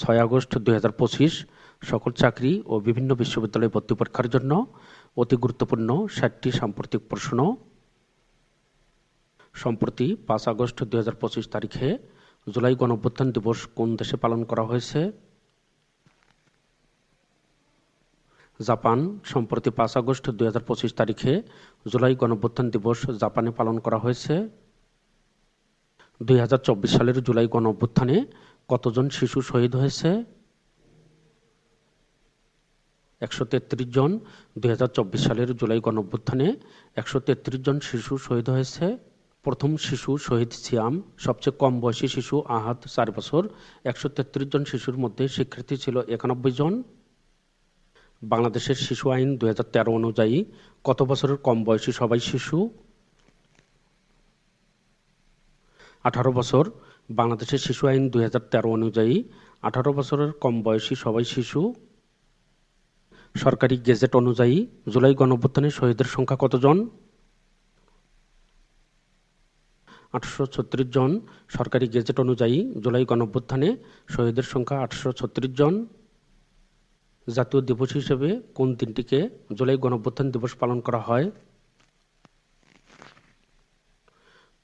ছয় আগস্ট দু হাজার পঁচিশ, সকল চাকরি ও বিভিন্ন বিশ্ববিদ্যালয়ে ভর্তি পরীক্ষার জন্য অতি গুরুত্বপূর্ণ ষাটটি সাম্প্রতিক প্রশ্ন। সম্প্রতি পাঁচ আগস্ট দুই হাজার পঁচিশ তারিখে জুলাই গণঅভ্যুত্থান দিবস কোন দেশে পালন করা হয়েছে? জাপান। সম্প্রতি পাঁচ আগস্ট দুই হাজার পঁচিশ তারিখে জুলাই গণঅভ্যুত্থান দিবস জাপানে পালন করা হয়েছে। দুই হাজার চব্বিশ সালের জুলাই গণ অভ্যুত্থানে কতজন শিশু শহীদ হয়েছে? একশো তেত্রিশ জন, দুই হাজার চব্বিশ সালের জুলাই গণ অভ্যুত্থানে একশো তেত্রিশ জন শিশু শহীদ হয়েছে। প্রথম শিশু শহীদ সিয়াম, সবচেয়ে কম বয়সী শিশু আহাত, চার বছর। একশো তেত্রিশ জন শিশুর মধ্যে শিক্ষার্থী ছিল একানব্বই জন। বাংলাদেশের শিশু আইন দু হাজার তেরো অনুযায়ী কত বছরের কম বয়সী সবাই শিশু? আঠারো বছর। বাংলাদেশের শিশু আইন দু হাজার তেরো অনুযায়ী আঠারো বছরের কম বয়সী সবাই শিশু সরকারি গেজেট অনুযায়ী জুলাই গণঅভ্যুত্থানে শহীদের সংখ্যা কতজন? আটশো ছত্রিশ জন। সরকারি গেজেট অনুযায়ী জুলাই গণঅভ্যুত্থানে শহীদের সংখ্যা আটশো ছত্রিশ জন। জাতীয় দিবস হিসেবে কোন দিনটিকে জুলাই গণঅভ্যুত্থান দিবস পালন করা হয়?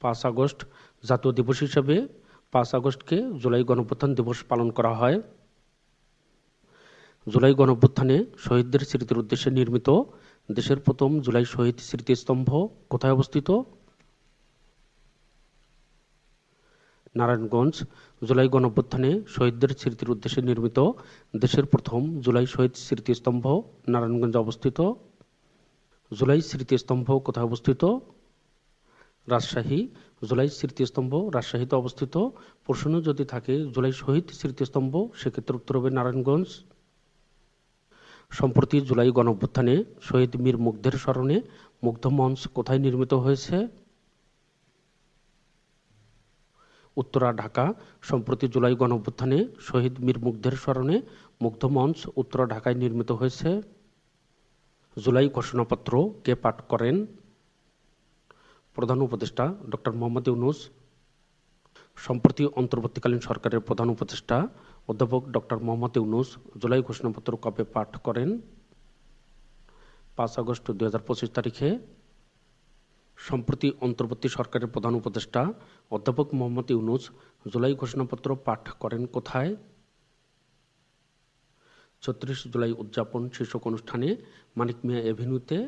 পাঁচ আগস্ট। জাতীয় দিবস হিসেবে পাঁচ আগস্টকে জুলাই গণঅভ্যুত্থান দিবস পালন করা হয়। জুলাই গণঅভ্যুত্থানে শহীদদের স্মৃতির উদ্দেশ্যে নির্মিত দেশের প্রথম জুলাই শহীদ স্মৃতিস্তম্ভ কোথায় অবস্থিত? নারায়ণগঞ্জ। জুলাই গণঅভ্যুত্থানে শহীদদের স্মৃতির উদ্দেশ্যে নির্মিত দেশের প্রথম জুলাই শহীদ স্মৃতিস্তম্ভ নারায়ণগঞ্জে অবস্থিত। জুলাই স্মৃতিস্তম্ভ কোথায় অবস্থিত? রাজশাহী, জুলাই স্মৃতিস্তম্ভ, রাজশাহীতে অবস্থিত। প্রশ্ন যদি থাকে, জুলাই শহীদ স্মৃতিস্তম্ভ, সেক্ষেত্রে উত্তর হবে নারায়ণগঞ্জ। সম্প্রতি জুলাই গণ অভ্যুত্থানে শহীদ মীর মুগ্ধের স্মরণে মুগ্ধ মঞ্চ কোথায় নির্মিত হয়েছে? উত্তরা, ঢাকা। সম্প্রতি জুলাই গণ অভ্যুত্থানে শহীদ মীর মুগ্ধের স্মরণে মুগ্ধ মঞ্চ উত্তরা, ঢাকায় নির্মিত হয়েছে। জুলাই ঘোষণাপত্র কে পাঠ করেন? প্রধান উপদেষ্টা ডক্টর মোহাম্মদ ইউনুস, সম্প্রতি অন্তর্বর্তীকালীন সরকারের প্রধান উপদেষ্টা অধ্যাপক ডক্টর মোহাম্মদ ইউনুস জুলাই ঘোষণাপত্র কবে পাঠ করেন। পাঁচ আগস্ট দু হাজার পঁচিশ তারিখে সম্প্রতি অন্তর্বর্তী সরকারের প্রধান উপদেষ্টা অধ্যাপক মোহাম্মদ ইউনুস জুলাই ঘোষণাপত্র পাঠ করেন কোথায়? ছত্রিশ জুলাই উদযাপন শীর্ষক অনুষ্ঠানে মানিক মিয়া এভিনিউতে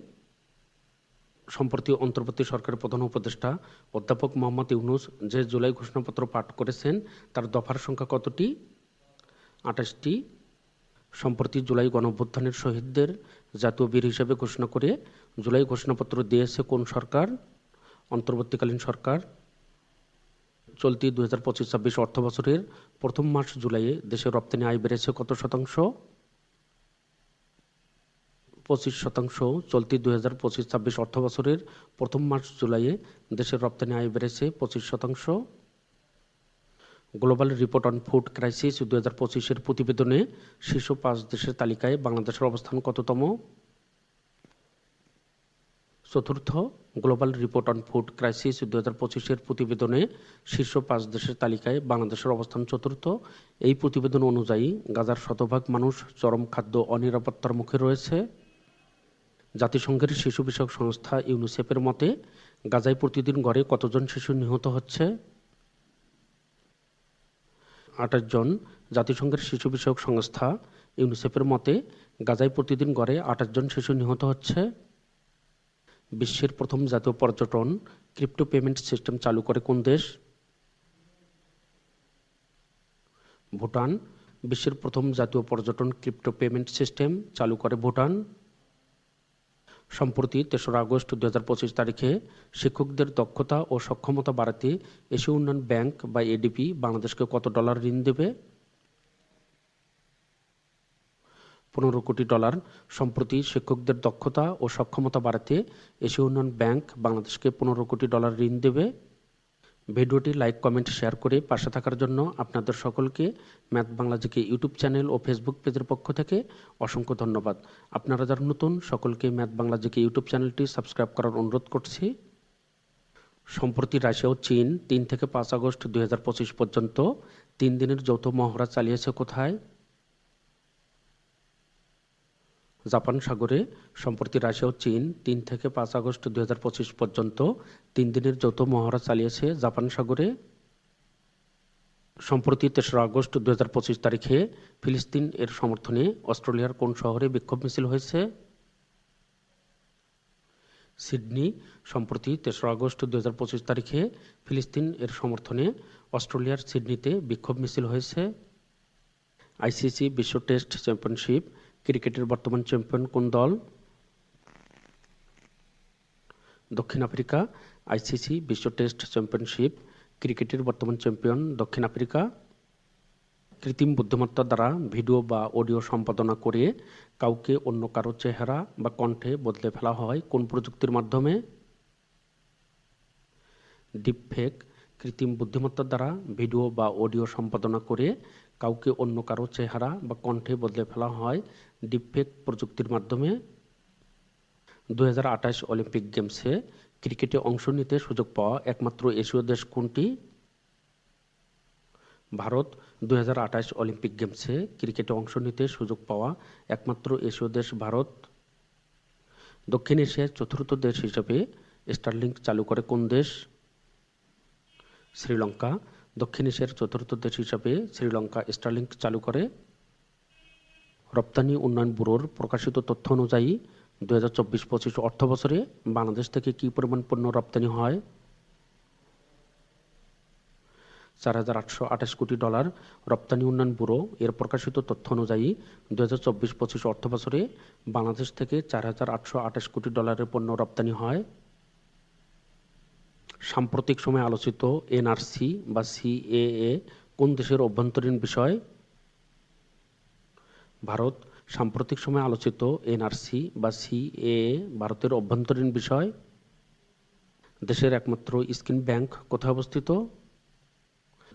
সম্প্রতি অন্তর্বর্তী সরকারের প্রধান উপদেষ্টা অধ্যাপক মোহাম্মদ ইউনুস যে জুলাই ঘোষণাপত্র পাঠ করেছেন, তার দফার সংখ্যা কতটি? আঠাশটি। সম্প্রতি জুলাই গণঅভ্যুত্থানের শহীদদের জাতীয় বীর হিসেবে ঘোষণা করে জুলাই ঘোষণাপত্র দিয়েছে কোন সরকার? অন্তর্বর্তীকালীন সরকার। চলতি দুই হাজার পঁচিশ ছাব্বিশ অর্থ বছরের প্রথম মাস জুলাইয়ে দেশের রপ্তানি আয় বেড়েছে কত শতাংশ? পঁচিশ শতাংশ চলতি দুই হাজার পঁচিশ ছাব্বিশ অর্থ বছরের প্রথম মাস জুলাইয়ে দেশের রপ্তানি আয় বেড়েছে পঁচিশ শতাংশ। Global report on food crisis দু হাজার পঁচিশের প্রতিবেদনে শীর্ষ পাঁচ দেশের তালিকায় বাংলাদেশের অবস্থান কততম? চতুর্থ, global report on food crisis দু হাজার পঁচিশের প্রতিবেদনে শীর্ষ পাঁচ দেশের তালিকায় বাংলাদেশের অবস্থান চতুর্থ। এই প্রতিবেদন অনুযায়ী গাজার শতভাগ মানুষ চরম খাদ্য অনিরাপত্তার মুখে রয়েছে। জাতিসংঘের শিশু বিষয়ক সংস্থা ইউনিসেফের মতে, গাজায় প্রতিদিন গড়ে কতজন শিশু নিহত হচ্ছে? আঠাশ জন। জাতিসংঘের শিশু বিষয়ক সংস্থা ইউনিসেফের মতে, গাজায় প্রতিদিন গড়ে আঠাশ জন শিশু নিহত হচ্ছে। বিশ্বের প্রথম জাতীয় পর্যটন ক্রিপ্টো পেমেন্ট সিস্টেম চালু করে কোন দেশ? ভুটান। বিশ্বের প্রথম জাতীয় পর্যটন ক্রিপ্টো পেমেন্ট সিস্টেম চালু করে ভুটান। সম্প্রতি তেসরা আগস্ট দু হাজার পঁচিশ তারিখে শিক্ষকদের দক্ষতা ও সক্ষমতা বাড়াতে এশীয় উন্নয়ন ব্যাংক বা এডিপি বাংলাদেশকে কত ডলার ঋণ দেবে? পনেরো কোটি ডলার। সম্প্রতি শিক্ষকদের দক্ষতা ও সক্ষমতা বাড়াতে এশীয় উন্নয়ন ব্যাংক বাংলাদেশকে পনেরো কোটি ডলার ঋণ দেবে। ভিডিওটি লাইক, কমেন্ট, শেয়ার করে পাশে থাকার জন্য আপনাদের সকলকে ম্যাথ বাংলাজিকে ইউটিউব চ্যানেল ও ফেসবুক পেজের পক্ষ থেকে অসংখ্য ধন্যবাদ। আপনারা যারা নতুন, সকলকে ম্যাথ বাংলাজিকে ইউটিউব চ্যানেলটি সাবস্ক্রাইব করার অনুরোধ করছি। সম্প্রতি রাশিয়া ও চীন তিন থেকে পাঁচ আগস্ট দু হাজার পঁচিশ পর্যন্ত তিন দিনের যৌথ মহড়া চালিয়েছে কোথায়? জাপান সাগরে সম্প্রতি রাশিয়া ও চীন তিন থেকে পাঁচ আগস্ট দু হাজার পঁচিশ পর্যন্ত তিন দিনের যৌথ মহড়া চালিয়েছে জাপান সাগরে। সম্প্রতি তেসরা আগস্ট দুই তারিখে ফিলিস্তিন এর সমর্থনে অস্ট্রেলিয়ার কোন শহরে বিক্ষোভ মিছিল হয়েছে? সিডনি, সম্প্রতি তেসরা আগস্ট দু হাজার পঁচিশ তারিখে ফিলিস্তিন এর সমর্থনে অস্ট্রেলিয়ার সিডনিতে বিক্ষোভ মিছিল হয়েছে। আইসিসি বিশ্ব টেস্ট চ্যাম্পিয়নশিপ ক্রিকেটের বর্তমান চ্যাম্পিয়ন কোন দল? দক্ষিণ আফ্রিকা, আইসিসি, বিশ্ব টেস্ট চ্যাম্পিয়নশিপ, ক্রিকেটের বর্তমান চ্যাম্পিয়ন দক্ষিণ আফ্রিকা। কৃত্রিম বুদ্ধিমত্তা দ্বারা ভিডিও বা অডিও সম্পাদনা করে কাউকে অন্য কারও চেহারা বা কণ্ঠে বদলে ফেলা হয় কোন প্রযুক্তির মাধ্যমে? ডিপফেক, কৃত্রিম বুদ্ধিমত্তার দ্বারা ভিডিও বা অডিও সম্পাদনা করে কাউকে অন্য কারও চেহারা বা কণ্ঠে বদলে ফেলা হয় ডিপফেক প্রযুক্তির মাধ্যমে। দু অলিম্পিক গেমসে ক্রিকেটে অংশ নিতে সুযোগ পাওয়া একমাত্র এশীয় দেশ কোনটি? ভারত দু অলিম্পিক গেমসে ক্রিকেটে অংশ নিতে সুযোগ পাওয়া একমাত্র এশীয় দেশ ভারত। দক্ষিণ এশিয়ার চতুর্থ দেশ হিসেবে স্টারলিংক চালু করে কোন দেশ? শ্রীলঙ্কা দক্ষিণ এশিয়ার চতুর্থ দেশ হিসাবে শ্রীলঙ্কা স্টারলিংক চালু করে। রপ্তানি উন্নয়ন ব্যুরোর প্রকাশিত তথ্য অনুযায়ী দু হাজার চব্বিশ পঁচিশ অর্থ বছরে বাংলাদেশ থেকে কি পরিমাণ পণ্য রপ্তানি হয়? চার হাজার আটশো আঠাশ কোটি ডলার রপ্তানি উন্নয়ন ব্যুরো এর প্রকাশিত তথ্য অনুযায়ী দু হাজার চব্বিশ পঁচিশ অর্থ বছরে বাংলাদেশ থেকে চার হাজার আটশো আঠাশ কোটি ডলারের পণ্য রপ্তানি হয়। সাম্প্রতিক সময়ে আলোচিত এনআরসি বা সিএএ কোন দেশের অভ্যন্তরীণ বিষয়? ভারত, সাম্প্রতিক সময়ে আলোচিত এনআরসি বা সিএএ ভারতের অভ্যন্তরীণ বিষয়? দেশের একমাত্র স্কিন ব্যাংক কোথায় অবস্থিত?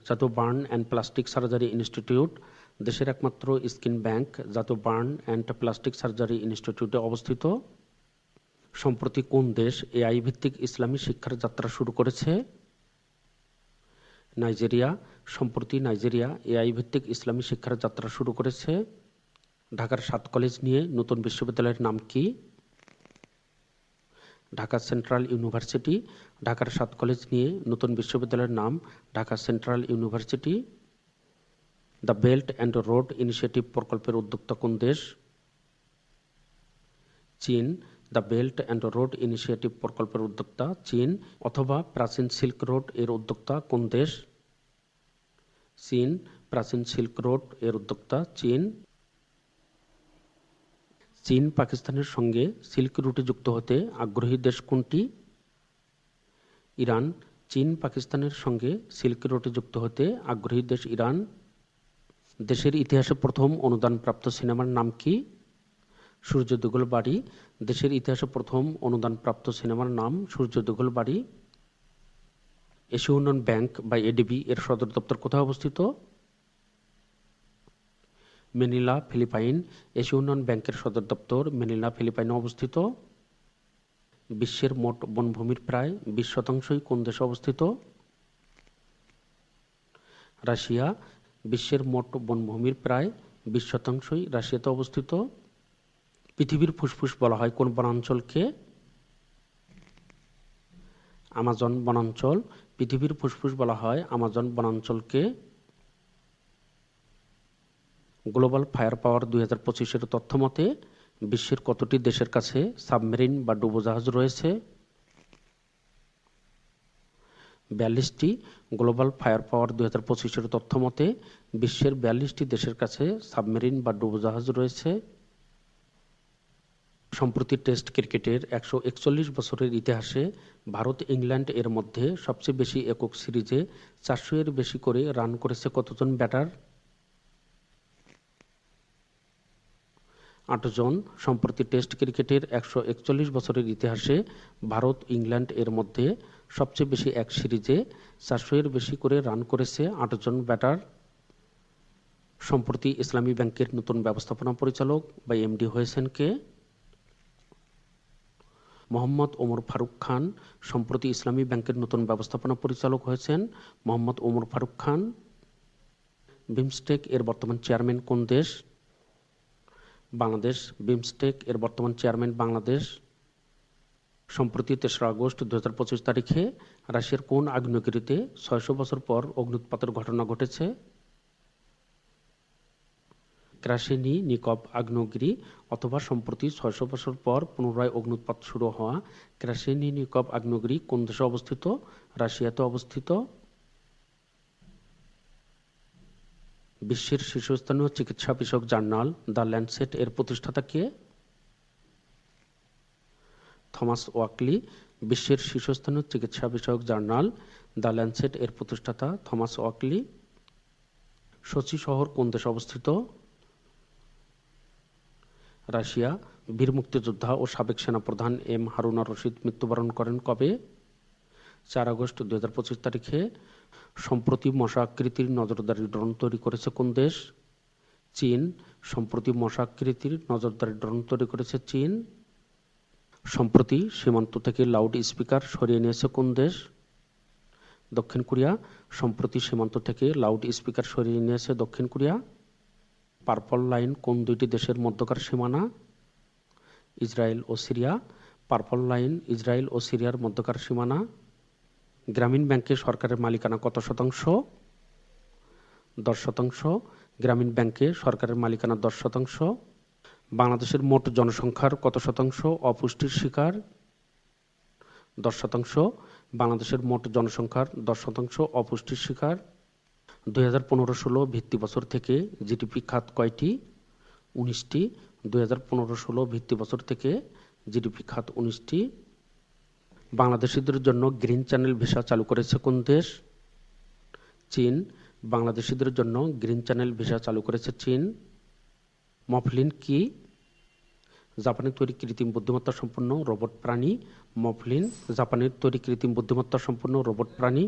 জাতীয় burn and plastic surgery institute, দেশের একমাত্র স্কিন ব্যাংক জাতীয় বার্ন অ্যান্ড প্লাস্টিক সার্জারি ইনস্টিটিউটে অবস্থিত? সম্প্রতি কোন দেশ এআই ভিত্তিক ইসলামী শিক্ষার যাত্রা শুরু করেছে? নাইজেরিয়া। সম্প্রতি নাইজেরিয়া এআই ভিত্তিক ইসলামী শিক্ষার যাত্রা শুরু করেছে। ঢাকার সাত কলেজ নিয়ে নতুন বিশ্ববিদ্যালয়ের নাম কি? Dhaka central university. ঢাকার সাত কলেজ নিয়ে নতুন বিশ্ববিদ্যালয়ের নাম Dhaka central university. The belt and road initiative প্রকল্পের উদ্যোক্তা কোন দেশ? চীন। The belt and road initiative প্রকল্পের উদ্যোক্তা, চীন, অথবা প্রাচীন সিল্ক রোডের উদ্যোক্তা, কোন দেশ? চীন, প্রাচীন সিল্ক রোডের উদ্যোক্তা, চীন। চীন, পাকিস্তানের সঙ্গে সিল্ক রুটে যুক্ত হতে আগ্রহী দেশ কোনটি? ইরান, চীন, পাকিস্তানের সঙ্গে সিল্ক রুটে যুক্ত হতে আগ্রহী দেশ ইরান। দেশের ইতিহাসে প্রথম অনুদানপ্রাপ্ত সিনেমার নাম কি? সূর্য দুগল বাড়ি, দেশের ইতিহাসে প্রথম অনুদানপ্রাপ্ত সিনেমার নাম সূর্য দুগল বাড়ি। এশীয় উন্নয়ন ব্যাংক বা এডিবি এর সদর দপ্তর কোথায় অবস্থিত? Manila, Philippine. এশীয় উন্নয়ন ব্যাংকের সদর দপ্তর মেনিলা, ফিলিপাইনে অবস্থিত। বিশ্বের মোট বনভূমির প্রায় বিশ শতাংশই কোন দেশে অবস্থিত? রাশিয়া। বিশ্বের মোট বনভূমির প্রায় বিশ শতাংশই রাশিয়াতে অবস্থিত। পৃথিবীর ফুসফুস বলা হয়। কোন বনাঞ্চলকে? আমাজন বনাঞ্চল। পৃথিবীর ফুসফুস বলা হয় আমাজন বনাঞ্চলকে। গ্লোবাল ফায়ার পাওয়ার দুই হাজার পঁচিশের তথ্য মতে বিশ্বের কতটি দেশের কাছে সাবমেরিন বা ডুবোজাহাজ রয়েছে? বিয়াল্লিশটি। গ্লোবাল ফায়ার পাওয়ার দুই হাজার পঁচিশের তথ্য মতে বিশ্বের বিয়াল্লিশটি দেশের কাছে সাবমেরিন বা ডুবোজাহাজ রয়েছে। সম্প্রতি টেস্ট ক্রিকেটের একশো একচল্লিশ বছরের ইতিহাসে ভারত ইংল্যান্ড এর মধ্যে সবচেয়ে বেশি একক সিরিজে চারশো এর বেশি করে রান করেছে কতজন ব্যাটার? আটজন সম্প্রতি টেস্ট ক্রিকেটের একশো একচল্লিশ বছরের ইতিহাসে ভারত ইংল্যান্ড এর মধ্যে সবচেয়ে বেশি এক সিরিজে চারশো এর বেশি করে রান করেছে আটজন ব্যাটার। সম্প্রতি ইসলামী ব্যাংকের নতুন ব্যবস্থাপনা পরিচালক বা এমডি হয়েছেন কে? মোহাম্মদ ওমর ফারুক খান সম্প্রতি ইসলামী ব্যাংকের নতুন ব্যবস্থাপনা পরিচালক হয়েছেন। মোহাম্মদ ওমর ফারুক খান, বিমস্টেক এর বর্তমান চেয়ারম্যান কোন দেশ? বাংলাদেশ। বিমস্টেক এর বর্তমান চেয়ারম্যান বাংলাদেশ। সম্প্রতি তেসরা আগস্ট দু হাজার পঁচিশ তারিখে রাশিয়ার কোন আগ্নেয়গিরিতে ছয়শো বছর পর অগ্নুৎপাতের ঘটনা ঘটেছে? ক্রাসেনি নিকব আগ্নেয়গিরি অথবা সম্প্রতি ছয়শো বছর পর পুনরায় অগ্নুৎপাত শুরু হওয়া ক্রাসেনি নিকব আগ্নেয়গিরি কোন দেশে অবস্থিত? রাশিয়াতে অবস্থিত। বিশ্বের শীর্ষস্থানীয় চিকিৎসা বিষয়ক জার্নাল দ্য ল্যান্ডসেট এর প্রতিষ্ঠাতা কে? থমাস ওয়াকলি, বিশ্বের শীর্ষস্থানীয় চিকিৎসা বিষয়ক জার্নাল দ্য ল্যান্ডসেট এর প্রতিষ্ঠাতা থমাস ওয়াকলি। সোচি শহর কোন দেশে অবস্থিত? রাশিয়া, বীর মুক্তিযোদ্ধা ও সাবেক সেনাপ্রধান এম হারুনা রশিদ মৃত্যুবরণ করেন কবে? চার আগস্ট দুই তারিখে। সম্প্রতি মশা আকৃতির নজরদারি ড্রোন তৈরি করেছে কোন দেশ? চীন। সম্প্রতি মশা আকৃতির নজরদারি ড্রোন তৈরি করেছে চীন। সম্প্রতি সীমান্ত থেকে লাউড স্পিকার সরিয়ে নিয়েছে কোন দেশ? দক্ষিণ কোরিয়া। সম্প্রতি সীমান্ত থেকে লাউড স্পিকার সরিয়ে নিয়েছে দক্ষিণ কোরিয়া। পার্পল লাইন কোন দুইটি দেশের মধ্যকার সীমানা? ইসরায়েল ও সিরিয়া। পার্পল লাইন ইসরায়েল ও সিরিয়ার মধ্যকার সীমানা। গ্রামীণ ব্যাংকে সরকারের মালিকানা কত শতাংশ? দশ শতাংশ। গ্রামীণ ব্যাংকে সরকারের মালিকানা দশ শতাংশ। বাংলাদেশের মোট জনসংখ্যার কত শতাংশ? অপুষ্টির শিকার। দশ শতাংশ। বাংলাদেশের মোট জনসংখ্যার দশ শতাংশ। অপুষ্টির শিকার। দুই হাজার পনেরো ষোলো ভিত্তি বছর থেকে জিডিপি খাত কয়টি? উনিশটি। দুই হাজার পনেরো ষোলো ভিত্তি বছর থেকে জিডিপি খাত উনিশটি। বাংলাদেশিদের জন্য গ্রিন চ্যানেল ভিসা চালু করেছে কোন দেশ? চীন। বাংলাদেশিদের জন্য গ্রিন চ্যানেল ভিসা চালু করেছে চীন। মফলিন কি? জাপানের তৈরি কৃত্রিম বুদ্ধিমত্তা সম্পন্ন রোবট প্রাণী মফলিন। জাপানের তৈরি কৃত্রিম বুদ্ধিমত্তা সম্পন্ন রোবট প্রাণী